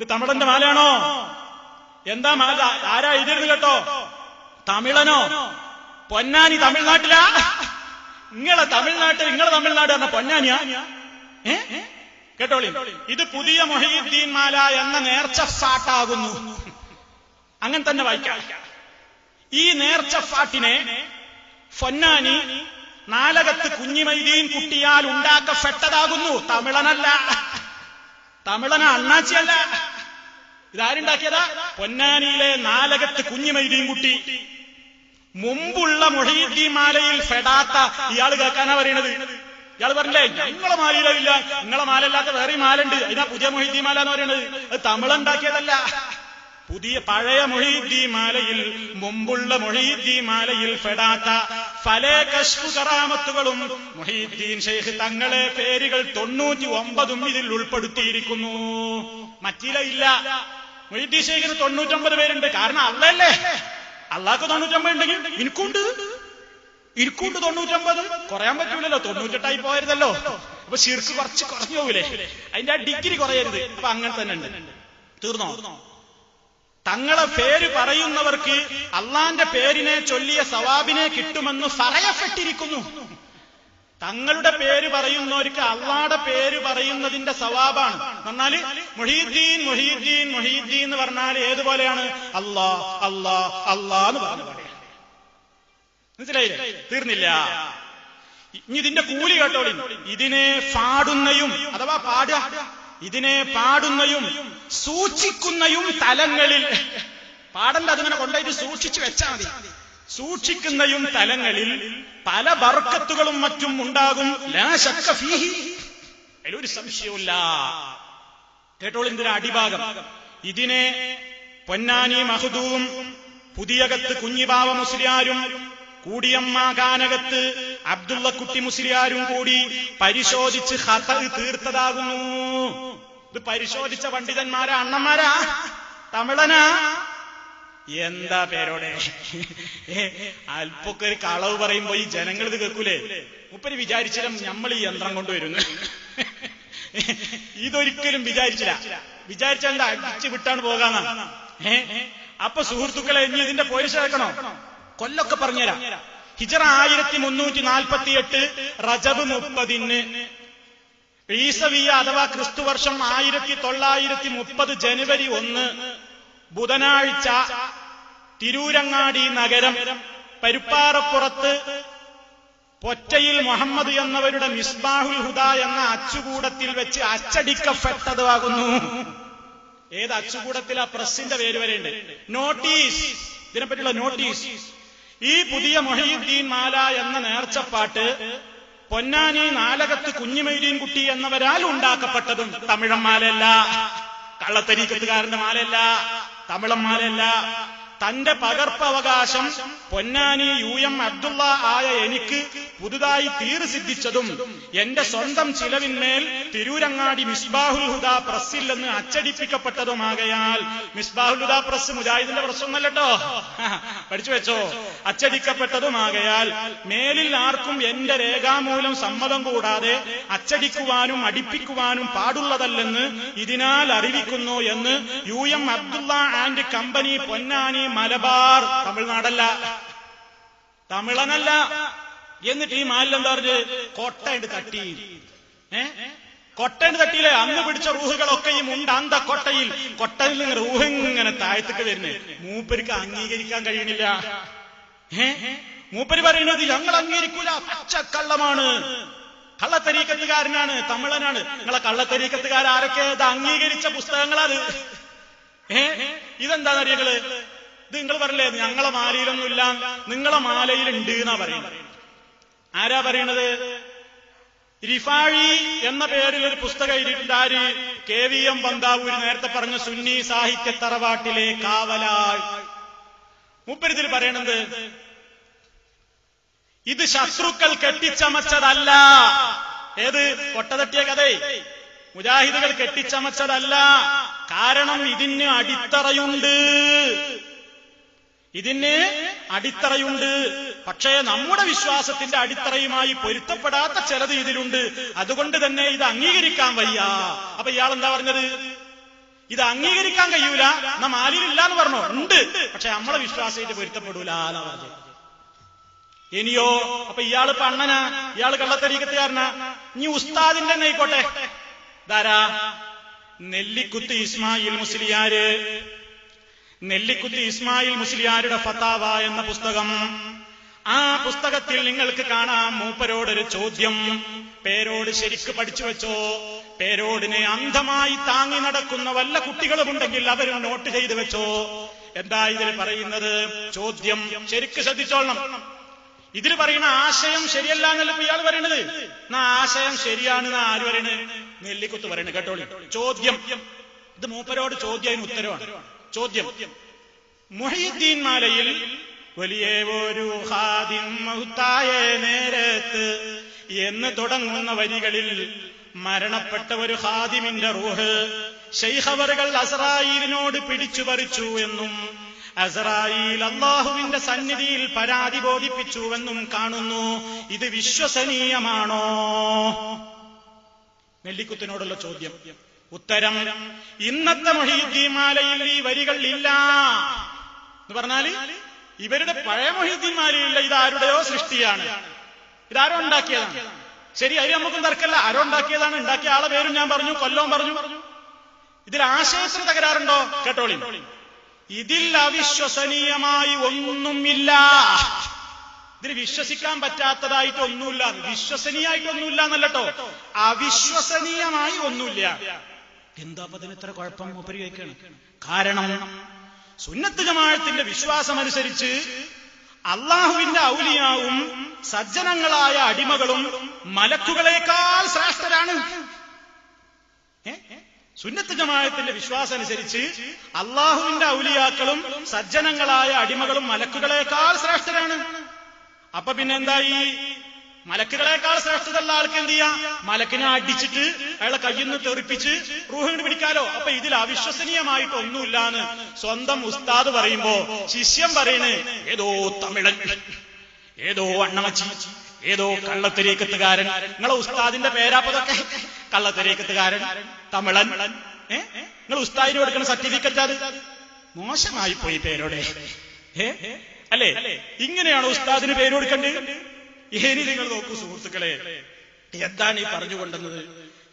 ഇത് തമിഴന്റെ മാലയാണോ? എന്താ മാല? ആരാ എഴുതിയത് കേട്ടോ? തമിഴനോ പൊന്നാനി തമിഴ്നാട്ടിലാ? നിങ്ങളെ തമിഴ്നാട്ടിൽ നിങ്ങളെ തമിഴ്നാട് എന്ന പൊന്നാനിയാ? കേട്ടോളി. ഇത് പുതിയ മൊഹീദ്ദീൻ മാല എന്ന നേർച്ച ഫാട്ടാകുന്നു. അങ്ങനെ തന്നെ വായിക്കാം. ഈ നേർച്ച ഫാട്ടിനെ പൊന്നാനി നാലകത്ത് കുഞ്ഞിമൈദീൻ കുട്ടിയാൽ ഉണ്ടാക്കപ്പെട്ടതാകുന്നു. തമിഴനല്ല തമിഴന അണ്ണാച്ചിയല്ല ഇതാരുണ്ടാക്കിയതാ? പൊന്നാനിയിലെ നാലകത്ത് കുഞ്ഞിമൈദീൻ കുട്ടി. മുമ്പുള്ള മൊഹീദ്ദീൻ മാലയിൽ ഫെടാത്ത ഇയാൾ കേൾക്കാനാ പറയണത്. ഇയാൾ പറഞ്ഞില്ലേ ഞങ്ങളെ മാലയിലില്ല നിങ്ങളെ മാലല്ലാത്ത വേറെ മാലുണ്ട് അതിനാ പുതിയ മൊഹീദ്ദീൻ മാല എന്ന് പറയണത്. അത് തമിഴുണ്ടാക്കിയതല്ല പുതിയ പഴയ മൊഹീദ്ദീ മാലയിൽ മുമ്പുള്ള മൊഹീദ്ദീ മാലയിൽ ഫെടാത്ത ഫല കശ്ഫു കറാമത്തുകളും മുഹീദ്ദീൻ ഷെയ്ഖ് തങ്ങളെ പേരുകൾ തൊണ്ണൂറ്റി ഒമ്പതും ഇതിൽ ഉൾപ്പെടുത്തിയിരിക്കുന്നു. മറ്റില ഇല്ല. മൊഹീദ്ദീൻ ഷെയ്ഖിന് തൊണ്ണൂറ്റൊമ്പത് പേരുണ്ട്. കാരണം അള്ളല്ലേ അള്ളാഹ്ക്ക് തൊണ്ണൂറ്റൊമ്പത് ഉണ്ടെങ്കിൽ എനിക്കുണ്ട് ഇരിക്കൂണ്ട് തൊണ്ണൂറ്റൊമ്പത്. കുറയാൻ പറ്റൂലല്ലോ. തൊണ്ണൂറ്റെട്ടായി പോയരുതല്ലോ. അപ്പൊ ശിർക്ക് കുറച്ച് കുറഞ്ഞു പോകില്ലേ അതിന്റെ ആ ഡിഗ്രി കുറയരുത്. അപ്പൊ അങ്ങനെ തന്നെ ഉണ്ട്. തീർന്നോ? തങ്ങളെ പേര് പറയുന്നവർക്ക് അള്ളാന്റെ പേരിനെ ചൊല്ലിയ സവാബിനെ കിട്ടുമെന്ന് പറയപ്പെട്ടിരിക്കുന്നു തങ്ങളുടെ പേര് പറയുന്നവർക്ക് അള്ളാടെ പേര് പറയുന്നതിന്റെ സവാബാണ്. എന്നാൽ മൊഹീദ്ദീൻ മൊഹീദ്ദീൻ മൊഹീദ്ദീൻ എന്ന് പറഞ്ഞാൽ ഏതുപോലെയാണ് അല്ലാ അല്ലാ അല്ലാ എന്ന് പറഞ്ഞ മനസ്സിലായില്ലേ? തീർന്നില്ല. ഇനി ഇതിന്റെ കൂലി കേട്ടോളി ഇതിനെ പാടുന്നയും അഥവാ പാടുക ഇതിനെ പാടുന്നയും സൂക്ഷിക്കുന്നയും തലങ്ങളിൽ പാടണ്ട അതിങ്ങനെ കൊണ്ടുപോയിട്ട് സൂക്ഷിച്ചു വെച്ചാൽ മതി. സൂക്ഷിക്കുന്നയും തലങ്ങളിൽ പല ബർക്കത്തുകളും മറ്റും ഉണ്ടാകും. അതിലൊരു സംശയമില്ല കേട്ടോളൂ ഇതിന്റെ അടിഭാഗം. ഇതിനെ പൊന്നാനി മഹദൂവും പുതിയകത്ത് കുഞ്ഞിബാവ മുസ്ലിയാരും കൂടിയമ്മ അബ്ദുള്ള കുട്ടി മുസ്ലിയാരും കൂടി പരിശോധിച്ച് ഹത തീർത്തതാകുന്നു. ഇത് പരിശോധിച്ച പണ്ഡിതന്മാരാ അണ്ണന്മാരാ തമിഴനാ എന്താ പേരോടെ? അല്പൊക്കെ ഒരു കളവ് പറയുമ്പോ ഈ ജനങ്ങൾ ഇത് കേൾക്കൂലേ? മുപ്പര് വിചാരിച്ചാലും നമ്മൾ ഈ യന്ത്രം കൊണ്ടുവരുന്നു ഇതൊരിക്കലും വിചാരിച്ചില്ല. വിചാരിച്ചാൽ എന്താ അടിച്ചു വിട്ടാണ് പോകാന്നാ? ഏ അപ്പൊ സുഹൃത്തുക്കളെ ഇനി ഇതിന്റെ പോലീസ് കേൾക്കണോ? കൊല്ലൊക്കെ പറഞ്ഞുതരാം. ഹിജറ ആയിരത്തി മുന്നൂറ്റി നാൽപ്പത്തി എട്ട് റജബ് മുപ്പതിന് ഈസവിയ അഥവാ ക്രിസ്തുവർഷം ആയിരത്തി തൊള്ളായിരത്തി മുപ്പത് ജനുവരി ഒന്ന് ബുധനാഴ്ച തിരൂരങ്ങാടി നഗരം പരുപ്പാറപ്പുറത്ത് പൊറ്റയിൽ മുഹമ്മദ് എന്നവരുടെ മിസ്ബാഹുൽ ഹുദ എന്ന അച്ചുകൂടത്തിൽ വെച്ച് അച്ചടിക്കപ്പെട്ടതാകുന്നു. ഏത് അച്ചുകൂടത്തിൽ ആ പ്രസിന്റെ പേര് വരെയുണ്ട് നോട്ടീസ്. ഇതിനെപ്പറ്റിയുള്ള നോട്ടീസ്. ഈ പുതിയ മൊഹീദ്ദീൻ മാല എന്ന നേർച്ചപ്പാട്ട് പൊന്നാനി നാലകത്ത് കുഞ്ഞിമൈദീൻ കുട്ടി എന്നവരാൽ ഉണ്ടാക്കപ്പെട്ടതും തമിഴന്മാരല്ല. കള്ളത്തരീക്കത്തുകാരന്റെ മാലയല്ല. തമിഴൻ മാലയല്ല തന്റെ പകർപ്പവകാശം പൊന്നാനി യു എം അബ്ദുള്ള ആയ എനിക്ക് പുതുതായി തീർ സിദ്ധിച്ചതും എന്റെ സ്വന്തം ചിലവിന്മേൽ തിരൂരങ്ങാടി മിസ്ബാഹുൽ ഹുദ പ്രസ്സിൽ നിന്ന് അച്ചടിപ്പിക്കപ്പെട്ടതുമാകയാൽ മിസ്ബാഹുൽ ഹുദ പ്രസ് മുജാഹിദിന്റെ പ്രശ്നമൊന്നല്ലോ പഠിച്ചു വെച്ചോ? അച്ചടിക്കപ്പെട്ടതുമാകയാൽ മേലിൽ ആർക്കും എന്റെ രേഖാമൂലം സമ്മതം കൂടാതെ അച്ചടിക്കുവാനും അടിപ്പിക്കുവാനും പാടുള്ളതല്ലെന്ന് ഇതിനാൽ അറിയിക്കുന്നു എന്ന് U M Abdulla and company Ponnani Malabar തമിഴ്നാടല്ല. തമിഴനല്ല എന്നിട്ട് ഈ മാലിൽ എന്താ പറഞ്ഞ്? കൊട്ടയിട്ട് തട്ടി. ഏ? തട്ടിയിലെ അന്ന് പിടിച്ച റൂഹുകളൊക്കെയും ഉണ്ട് അന്ത കൊട്ടയിൽ കൊട്ടയിൽ നിന്ന് റൂഹ് ഇങ്ങനെ താഴത്തേക്ക് വരുന്നേ. മൂപ്പർക്ക് അംഗീകരിക്കാൻ കഴിയണില്ല ഏ? മൂപ്പര് പറയുന്നത് ഞങ്ങൾ അംഗീകരിക്കൂല. പച്ചക്കള്ളമാണ്. കള്ളത്തരീക്കത്തുകാരനാണ്. തമിഴനാണ് നിങ്ങളെ കള്ളത്തരീക്കത്തുകാർ ആരൊക്കെ അംഗീകരിച്ച പുസ്തകങ്ങളത് ഏ? ഇതെന്താണെന്നറിയങ്ങൾ ഇത് നിങ്ങൾ പറയില്ലേ ഞങ്ങളെ മാലയിലൊന്നുമില്ല. നിങ്ങളെ മാലയിലുണ്ട് എന്നാ പറയുന്നത്. ആരാ പറയണത്? റിഫാഴി എന്ന പേരിൽ ഒരു പുസ്തകം എഴുതിയിട്ടുണ്ട്. ആര്? കെ വി എം ബന്ദാവൂര്. നേരത്തെ പറഞ്ഞ സുന്നി സാഹിത്യ തറവാട്ടിലെ കാവലാൾ മുപ്പരിതിൽ പറയണത് ഇത് ശത്രുക്കൾ കെട്ടിച്ചമച്ചതല്ല. ഏത്? കൊട്ടതട്ടിയ കഥേ. മുജാഹിദുകൾ കെട്ടിച്ചമച്ചതല്ല. കാരണം ഇതിന് അടിത്തറയുണ്ട്. ഇതിന് അടിത്തറയുണ്ട്. പക്ഷേ നമ്മുടെ വിശ്വാസത്തിന്റെ അടിത്തറയുമായി പൊരുത്തപ്പെടാത്ത ചിലത് ഇതിലുണ്ട്. അതുകൊണ്ട് തന്നെ ഇത് അംഗീകരിക്കാൻ വയ്യ. അപ്പൊ ഇയാൾ എന്താ പറഞ്ഞത്? ഇത് അംഗീകരിക്കാൻ കഴിയൂല. നാം ആലിലില്ല എന്ന് പറഞ്ഞോ? ഉണ്ട്. പക്ഷെ നമ്മളെ വിശ്വാസമായിട്ട് പൊരുത്തപ്പെടൂല ഇനിയോ അപ്പൊ ഇയാൾ പണ്ണനാ ഇയാൾ കള്ളത്തരീക്കത്തുകാരനാ? ഇനി ഉസ്താദിന്റെ തന്നെ ആയിക്കോട്ടെ. ധാരാ നെല്ലിക്കുത്ത് ഇസ്മായിൽ മുസ്ലിയാര്. നെല്ലിക്കുത്ത് ഇസ്മായിൽ മുസ്ലിയാരുടെ ഫത്താവ എന്ന പുസ്തകം. ആ പുസ്തകത്തിൽ നിങ്ങൾക്ക് കാണാം മൂപ്പരോടൊരു ചോദ്യം. പേരോട് ശരിക്ക് പഠിച്ചു വെച്ചോ? പേരോടിനെ അന്ധമായി താങ്ങി നടക്കുന്ന വല്ല കുട്ടികളുമുണ്ടെങ്കിൽ അവരും നോട്ട് ചെയ്തു വെച്ചോ? എന്താ ഇതിൽ പറയുന്നത്? ചോദ്യം. ശരിക്ക് ശ്രദ്ധിച്ചോളണം. ഇതിൽ പറയുന്ന ആശയം ശരിയല്ല എന്നല്ല ഇയാൾ പറയണത്. എന്നാ ആശയം ശരിയാണെന്ന് ആര് പറയണത് നെല്ലിക്കുത്ത് പറയണത് കേട്ടോളി. ചോദ്യം. ഇത് മൂപ്പരോട് ചോദ്യം ഉത്തരവാണ്. ചോദ്യം. മുഹീദ്ദീൻ മാലയിൽ വലിയ ഒരു ഹാദിം മഹുത്തായ നേരത്ത് എന്ന് തുടങ്ങുന്ന വരികളിൽ മരണപ്പെട്ട ഒരു ഹാദിമിന്റെ റൂഹ് ഷെയ്ഖവറുകൾ അസറായിലിനോട് പിടിച്ചു പറിച്ചു എന്നും അസറായിൽ അള്ളാഹുവിന്റെ സന്നിധിയിൽ പരാതി ബോധിപ്പിച്ചുവെന്നും കാണുന്നു. ഇത് വിശ്വസനീയമാണോ? നെല്ലിക്കുത്തിനോടുള്ള ചോദ്യം. ഉത്തരം ഇന്നത്തെ മൊഹീദ്ദീമാലയിൽ ഈ വരികൾ ഇല്ല. എന്ന് പറഞ്ഞാൽ ഇവരുടെ പഴയ മൊഹീദ്ദീമാലയില്ല ഇത് ആരുടെയോ സൃഷ്ടിയാണ്. ഇതാരോ ഉണ്ടാക്കിയതാണ്. ശരി അരി നമുക്കും തർക്കല്ല ആരോ ഉണ്ടാക്കിയതാണ്. ഉണ്ടാക്കിയ ആളെ പേരും ഞാൻ പറഞ്ഞു കൊല്ലവും പറഞ്ഞു. ഇതിൽ ആശയത്തിന് തകരാറുണ്ടോ? കേട്ടോളി. ഇതിൽ അവിശ്വസനീയമായി ഒന്നുമില്ല. ഇതിൽ വിശ്വസിക്കാൻ പറ്റാത്തതായിട്ട് ഒന്നുമില്ല. വിശ്വസനീയമായിട്ട് ഒന്നുമില്ല എന്നല്ലോ അവിശ്വസനീയമായി ഒന്നുമില്ല. എന്താ അപ്പൊ അതിന് ഇത്ര കുഴപ്പം? മൂപ്പര് കാരണം സുന്നത്ത് ജമാഴത്തിന്റെ വിശ്വാസമനുസരിച്ച് അള്ളാഹുവിന്റെ ഔലിയാവും സജ്ജനങ്ങളായ അടിമകളും മലക്കുകളേക്കാൾ ശ്രേഷ്ഠരാണ്? സുന്നത്ത് ജമാഅത്തിന്റെ വിശ്വാസം അനുസരിച്ച് അള്ളാഹുവിന്റെ ഔലിയാക്കളും സജ്ജനങ്ങളായ അടിമകളും മലക്കുകളേക്കാൾ ശ്രേഷ്ഠരാണ്. അപ്പൊ പിന്നെ എന്തായി? മലക്കുകളെക്കാൾ ശ്രേഷ്ഠതയുള്ള ആൾക്ക് എന്ത് ചെയ്യാം? മലക്കിനെ അടിച്ചിട്ട് അയാളെ കയ്യിൽ നിന്ന് തെറിപ്പിച്ച് റൂഹിന് പിടിക്കാലോ. അപ്പൊ ഇതിൽ അവിശ്വസനീയമായിട്ട് ഒന്നുമില്ലാന്ന് സ്വന്തം ഉസ്താദ് പറയുമ്പോ ശിഷ്യം പറയണ് ഏതോ തമിഴൻ ഏതോ അണ്ണമച്ചി ഏതോ കള്ളത്തിരേക്കത്തുകാരൻ. നിങ്ങളെ ഉസ്താദിന്റെ പേരാപ്പതൊക്കെ കള്ളത്തിരേക്കത്തുകാരൻ തമിഴൻ നിങ്ങൾ ഉസ്താദിന് കൊടുക്കുന്ന സർട്ടിഫിക്കറ്റ് അത്? മോശമായി പോയി പേരോടെ. ഏ? അല്ലേ? ഇങ്ങനെയാണോ ഉസ്താദിന് പേര് കൊടുക്കേണ്ടത്? ഇനി നിങ്ങൾ നോക്കൂ സുഹൃത്തുക്കളെ എന്താണ് ഈ പറഞ്ഞുകൊണ്ടുന്നത്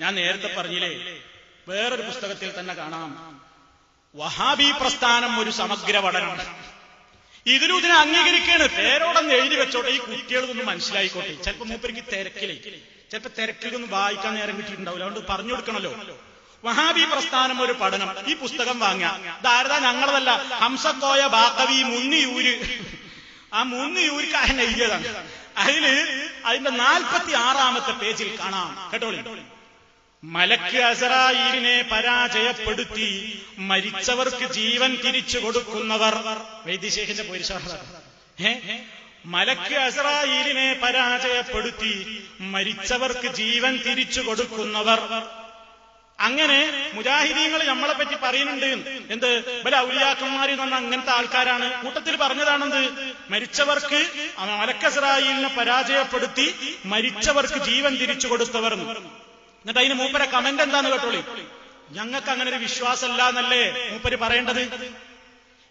ഞാൻ നേരത്തെ പറഞ്ഞില്ലേ വേറൊരു പുസ്തകത്തിൽ തന്നെ കാണാം. വഹാബി പ്രസ്ഥാനം ഒരു സമഗ്ര പഠനമാണ് ഇതിനും ഇതിനെ അംഗീകരിക്കാണ്. പേരോടൊന്ന് എഴുതി വെച്ചോട്ടെ ഈ കുട്ടികളൊന്നും മനസ്സിലായിക്കോട്ടെ. ചിലപ്പോ മൂപ്പരിക്ക് തിരക്കിലേ. ചിലപ്പോ തിരക്കിലൊന്നും വായിക്കാൻ നേരം കിട്ടിയിട്ടുണ്ടാവില്ല. അതുകൊണ്ട് പറഞ്ഞു കൊടുക്കണല്ലോ. വഹാബി പ്രസ്ഥാനം ഒരു പഠനം. ഈ പുസ്തകം വാങ്ങുക. ധാരത ഞങ്ങളതല്ല. ഹംസക്കോയ ബാക്കവി മുന്നിയൂര്. ആ മുന്നിയൂരിക്കാരൻ എഴുതിയതാണ്. അതിൽ അതിന്റെ നാൽപ്പത്തി ആറാമത്തെ പേജിൽ കാണാം. കേട്ടോളി മലക്ക് അസറായിലിനെ പരാജയപ്പെടുത്തി മരിച്ചവർക്ക് ജീവൻ തിരിച്ചു കൊടുക്കുന്നവർ. വൈദ്യശേഖന്റെ പോരിശാഹ മലക്ക് അസറായിലിനെ പരാജയപ്പെടുത്തി മരിച്ചവർക്ക് ജീവൻ തിരിച്ചു കൊടുക്കുന്നവർ. അങ്ങനെ മുജാഹിദീങ്ങൾ നമ്മളെ പറ്റി പറയുന്നുണ്ട്. എന്ത്? ബല ഔലിയാക്കന്മാരിൽ പറഞ്ഞാൽ അങ്ങനത്തെ ആൾക്കാരാണ്. കൂട്ടത്തിൽ പറഞ്ഞതാണെന്ത്? മരിച്ചവർക്ക് മലക്കസറായിലിനെ പരാജയപ്പെടുത്തി മരിച്ചവർക്ക് ജീവൻ തിരിച്ചു കൊടുത്തവർ എന്ന്. എന്നിട്ട് അതിന് മൂപ്പരെ കമന്റ് എന്താന്ന് കേട്ടോളി? ഞങ്ങൾക്ക് അങ്ങനെ ഒരു വിശ്വാസമല്ല എന്നല്ലേ മൂപ്പര് പറയേണ്ടത്?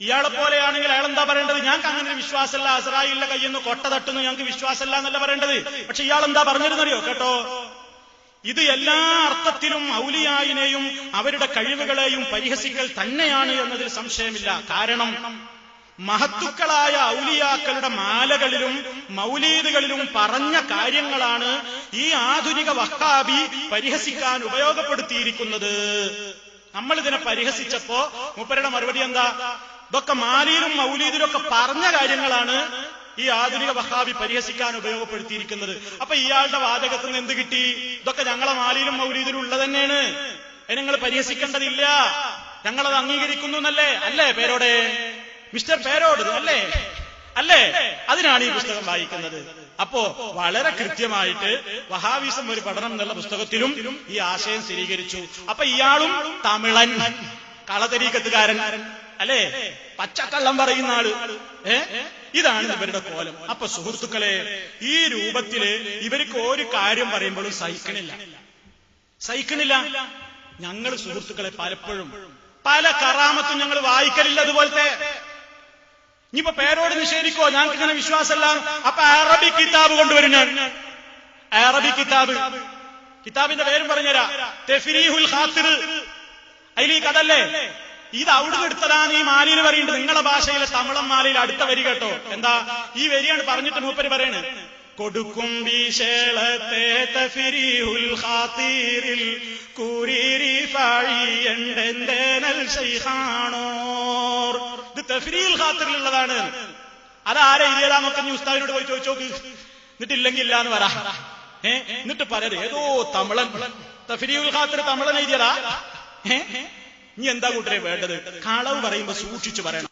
ഇയാളെ പോലെയാണെങ്കിൽ അയാൾ എന്താ പറയേണ്ടത്? ഞങ്ങൾക്ക് അങ്ങനെ ഒരു വിശ്വാസമല്ല. അസറായിലിന്റെ കയ്യിൽ നിന്ന് കൊട്ട തട്ടുന്നു. ഞങ്ങൾക്ക് വിശ്വാസമല്ല എന്നല്ല പറയേണ്ടത്. പക്ഷെ ഇയാൾ എന്താ പറഞ്ഞിരുന്നറിയോ? കേട്ടോ? ഇത് എല്ലാ അർത്ഥത്തിലും ഔലിയായിനെയും അവരുടെ കഴിവുകളെയും പരിഹസിക്കൽ തന്നെയാണ് എന്നതിൽ സംശയമില്ല. കാരണം മഹത്തുക്കളായ ഔലിയാക്കളുടെ മാലകളിലും മൗലീദുകളിലും പറഞ്ഞ കാര്യങ്ങളാണ് ഈ ആധുനിക വഹാബി പരിഹസിക്കാൻ ഉപയോഗപ്പെടുത്തിയിരിക്കുന്നത്. നമ്മൾ ഇതിനെ പരിഹസിച്ചപ്പോ മുപ്പരുടെ മറുപടി എന്താ? ഇതൊക്കെ മാലിയിലും മൗലീദിലും ഒക്കെ പറഞ്ഞ കാര്യങ്ങളാണ് ഈ ആധുനിക വഹാബി പരിഹസിക്കാൻ ഉപയോഗപ്പെടുത്തിയിരിക്കുന്നത്. അപ്പൊ ഇയാളുടെ വാചകത്തിൽ നിന്ന് എന്ത് കിട്ടി? ഇതൊക്കെ ഞങ്ങളെ മാലിയിലും മൗലീദിലും ഉള്ളത് തന്നെയാണ് നിങ്ങൾ പരിഹസിക്കേണ്ടതില്ല. ഞങ്ങളത് അംഗീകരിക്കുന്നു എന്നല്ലേ? അല്ലേ പേരോടെ? മിസ്റ്റർ പേരോട് അല്ലേ? അല്ലേ? അതിനാണ് ഈ പുസ്തകം വായിക്കുന്നത്. അപ്പോ വളരെ കൃത്യമായിട്ട് വഹാവിസം ഒരു പഠനം എന്നുള്ള പുസ്തകത്തിലും ഈ ആശയം സ്ഥിരീകരിച്ചു. അപ്പൊ ഇയാളും തമിളൻ കളതരീക്കത്തുകാരൻ അല്ലേ? പച്ചക്കള്ളം പറയുന്ന ആൾ. ഏ? ഇതാണ് ഇവരുടെ കോലം. അപ്പൊ സുഹൃത്തുക്കളെ ഈ രൂപത്തിൽ ഇവർക്ക് ഒരു കാര്യം പറയുമ്പോഴും സഹിക്കണില്ല. സഹിക്കണില്ല. ഞങ്ങൾ സുഹൃത്തുക്കളെ പലപ്പോഴും പല കറാമത്തും ഞങ്ങൾ വായിക്കലില്ല അതുപോലത്തെ ഇനിയിപ്പോ പേരോട് നിഷേധിക്കോ ഞങ്ങൾക്ക് ഇങ്ങനെ വിശ്വാസമല്ല. അപ്പൊ അറബി കിതാബ് കൊണ്ടുവരും ഞാൻ അറബി കിതാബ്. കിതാബിന്റെ പേരും പറഞ്ഞുതരാ. അതിൽ ഈ കഥല്ലേ ഇത് അവിടുന്ന് എടുത്തതാണ് ഈ മാലിയിൽ പറയുന്നത് നിങ്ങളെ ഭാഷയിലെ തമിളം മാലയിൽ അടുത്ത വരി കേട്ടോ. എന്താ? ഈ വരിയാണ് പറഞ്ഞിട്ട് മൂപ്പര് പറയണ്. കൊടുക്കും വീശേളത്തെ കൂരീരി ശൈഖാണോർ ഇത് തഫ്രീൽ ഖാത്തറിലുള്ളതാണ്. അതാരെ എഴുതിയതാന്നൊക്കെ നീ ഉസ്താദിനോട് പോയി ചോദിച്ചോക്ക് എന്നിട്ടില്ലെങ്കിൽ ഇല്ല എന്ന് പറ. ഏ? എന്നിട്ട് പലരും ഏതോ തമിളൻ. തഫ്രീൽ ഖാത്തർ തമിളൻ എഴുതിയതാ. ഏ? ഇനി എന്താ കൂട്ടരെ വേണ്ടത്? കളവ് പറയുമ്പോ സൂക്ഷിച്ചു പറയണം.